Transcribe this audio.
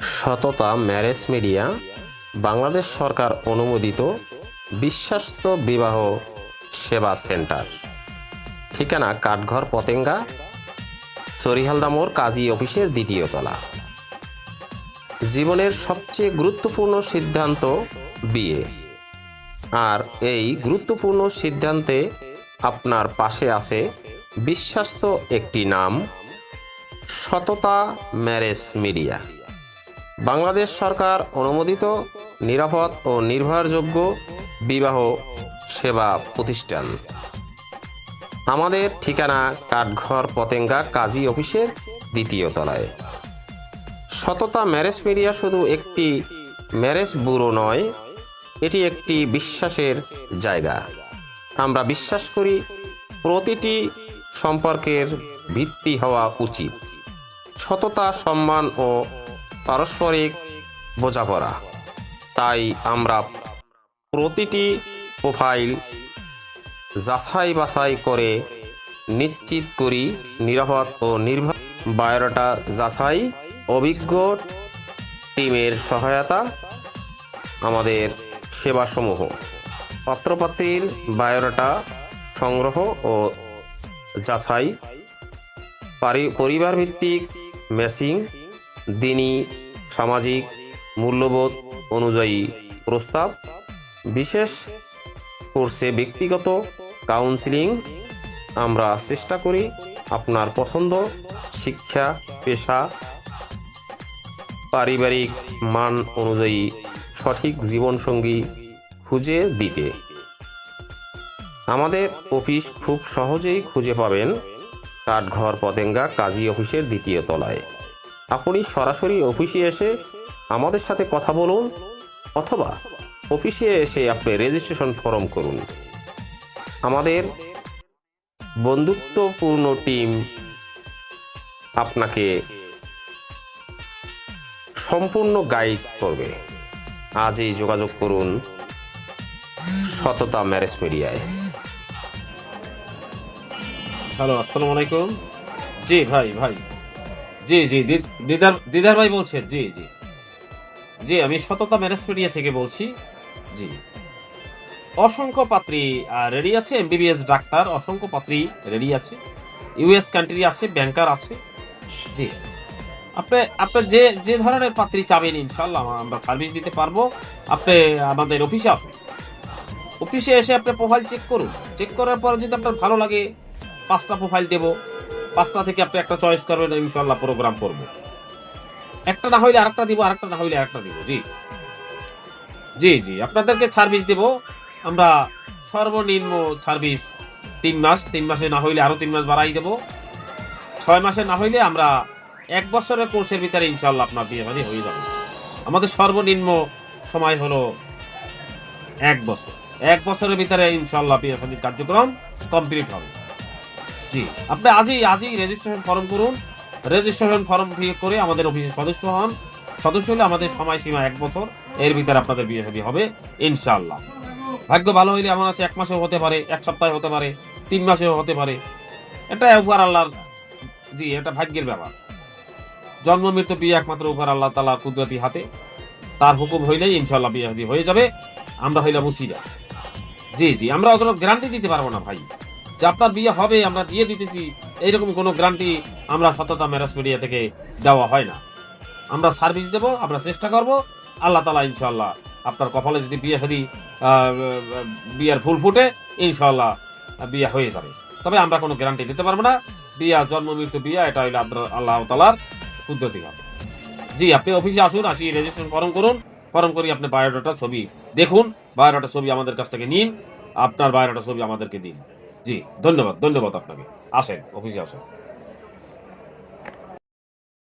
সততা marriage media, Bangladesh সরকার অনুমোদিত বিশ্বাস্ত বিবাহ সেবা সেন্টার। ঠিকানা কাঠঘর পতেঙ্গা চরিহালদামোর কাজী অফিসের দ্বিতীয় তলা। জীবনের সবচেয়ে গুরুত্বপূর্ণ সিদ্ধান্ত বিয়ে। আর এই গুরুত্বপূর্ণ সিদ্ধান্তে আপনার পাশে আছে বিশ্বাস্ত একটি নাম, সততা ম্যারেজ মিডিয়া। বাংলাদেশ সরকার অনুমোদিত নিরাপদ ও নির্ভরযোগ্য বিবাহ সেবা প্রতিষ্ঠান। আমাদের ঠিকানা কাঠঘর পতেঙ্গা কাজী অফিসের দ্বিতীয় তলায়। সততা ম্যারেজ মিডিয়া শুধু একটি ম্যারেজ ব্যুরো নয়, এটি একটি বিশ্বাসের জায়গা। আমরা বিশ্বাস করি প্রতিটি সম্পর্কের ভিত্তি হওয়া উচিত। সততা, সম্মান ও পারস্পরিক বোঝাপড়া। তাই আমরা প্রতিটি প্রোফাইল যাচাই বাছাই করে নিশ্চিত করি নিরাপদ ও নির্ভর বায়োডাটা যাচাই অভিজ্ঞ টিমের সহায়তা আমাদের সেবাসমূহ। পাত্রপাত্রীর বায়োডাটা সংগ্রহ ও যাচাই, পারি- পরিবার ভিত্তিক ম্যাচিং দিনী, সামাজিক, মূল্যবোধ অনুযায়ী প্রস্তাব, বিশেষ কোর্সে ব্যক্তিগত কাউন্সিলিং। আমরা চেষ্টা করি আপনার পছন্দ, শিক্ষা, পেশা, পারিবারিক মান অনুযায়ী সঠিক জীবনসঙ্গী খুঁজে দিতে। আমাদের অফিস খুব সহজেই খুঁজে পাবেন কাঠঘর, পতেঙ্গা, কাজী অফিসের দ্বিতীয় তলায়। আপনি সরাসরি অফিসে এসে আমাদের সাথে কথা বলুন অথবা অফিসে এসে আপনি রেজিস্ট্রেশন ফর্ম করুন। আমাদের বন্ধুত্বপূর্ণ টিম আপনাকে সম্পূর্ণ গাইড করবে। আজই যোগাযোগ করুন সততা ম্যারেজ মিডিয়ায়। হ্যালো আসসালামু আলাইকুম। জি, ভাই ভাই। জি জি দিদার দিদার ভাই বলছেন, জি জি। জি, আমি সততা মিডিয়া থেকে বলছি, জি। অসংখ্য পাত্রী রেডি আছে, এমবিবিএস ডাক্তার, অসংখ্য পাত্রী রেডি আছে। ইউএস কান্ট্রি আছে, ব্যাংকার আছে, জি। আপনি আপনি যে যে ধরনের পাত্রী চাবেন ইনশাল্লাহ আমরা সার্ভিস দিতে পারব। আপনি, আমাদের অফিসে আসুন। অফিসে এসে আপনি প্রোফাইল চেক করুন। চেক করার পরে যদি আপনার ভালো লাগে, পাঁচটা প্রোফাইল দেব। পাঁচটা থেকে আপনি একটা চয়েস করবেন ইনশাল্লাহ প্রোগ্রাম করব। একটা না হইলে আরেকটা দিব, আরেকটা না হইলে আরেকটা দিব, জি। জি জি, আপনাদেরকে সার্ভিস দেব। আমরা সর্বনিম্ন সার্ভিস তিন মাস, তিন মাসে না হইলে আরও তিন মাস বাড়াই দেব। ছয় মাসে না হইলে আমরা এক বছরের কোর্সের ভিতরে ইনশাল্লাহ আপনার বিয়ে বাড়ি হয়ে যাবে। আমাদের সর্বনিম্ন সময় হলো এক বছর। এক বছরের ভিতরে ইনশাল্লাহ বিয়ে বাড়ির কার্যক্রম কমপ্লিট হবে। জি। আপনি আজই আজই রেজিস্ট্রেশন ফর্ম করুন। রেজিস্ট্রেশন ফর্ম ফিল করে আমাদের অফিসের সদস্য হন। সদস্য হলে আমাদের সময়সীমা এক বছর। এর ভিতরে আপনাদের বিয়ে শাদী হবে, ইনশাআল্লাহ। ভাগ্য ভালো হইলে এমন আছে, এক মাসেও হতে পারে, এক সপ্তাহে হতে পারে, তিন মাসেও হতে পারে। এটা উপহার আল্লাহর, জি, এটা ভাগ্যের ব্যাপার। জন্ম, মৃত্যু, বিয়ে একমাত্র উপহার আল্লাহ তালা কুদরতি হাতে। তার হুকুম হইলেই ইনশাল্লাহ বিয়ে শাদী হয়ে যাবে। আমরা হইলাম উচিরা জি জি, আমরা কোনো গ্যারান্টি দিতে পারব না ভাই। যে আপনার বিয়ে হবে, আমরা দিয়ে দিতেছি, এইরকম কোনো গ্যারান্টি আমরা সততা ম্যারেজ মিডিয়া থেকে দেওয়া হয় না। আমরা সার্ভিস দেব, আমরা চেষ্টা করব, আল্লাহ তালা ইনশাল্লাহ আপনার কপালে যদি বিয়ে যদি বিয়ের ফুল ফুটে ইনশাল্লাহ বিয়ে হয়ে যাবে। তবে আমরা কোনো গ্যারান্টি দিতে পারব না। বিয়া, জন্ম, মৃত্যু, বিয়া, এটা হইলে আল্লাহ তালার কুদরতি হবে। জি, আপনি অফিসে আসুন, আসি রেজিস্ট্রেশন ফর্ম করুন। ফর্ম করি আপনি বায়োডাটা ছবি দেখুন। বায়োডাটা ছবি আমাদের কাছ থেকে নিন। আপনার বায়োডাটা ছবি আমাদেরকে দিন। জি ধন্যবাদ ধন্যবাদ আপনাকে। আসেন অফিসে আসেন।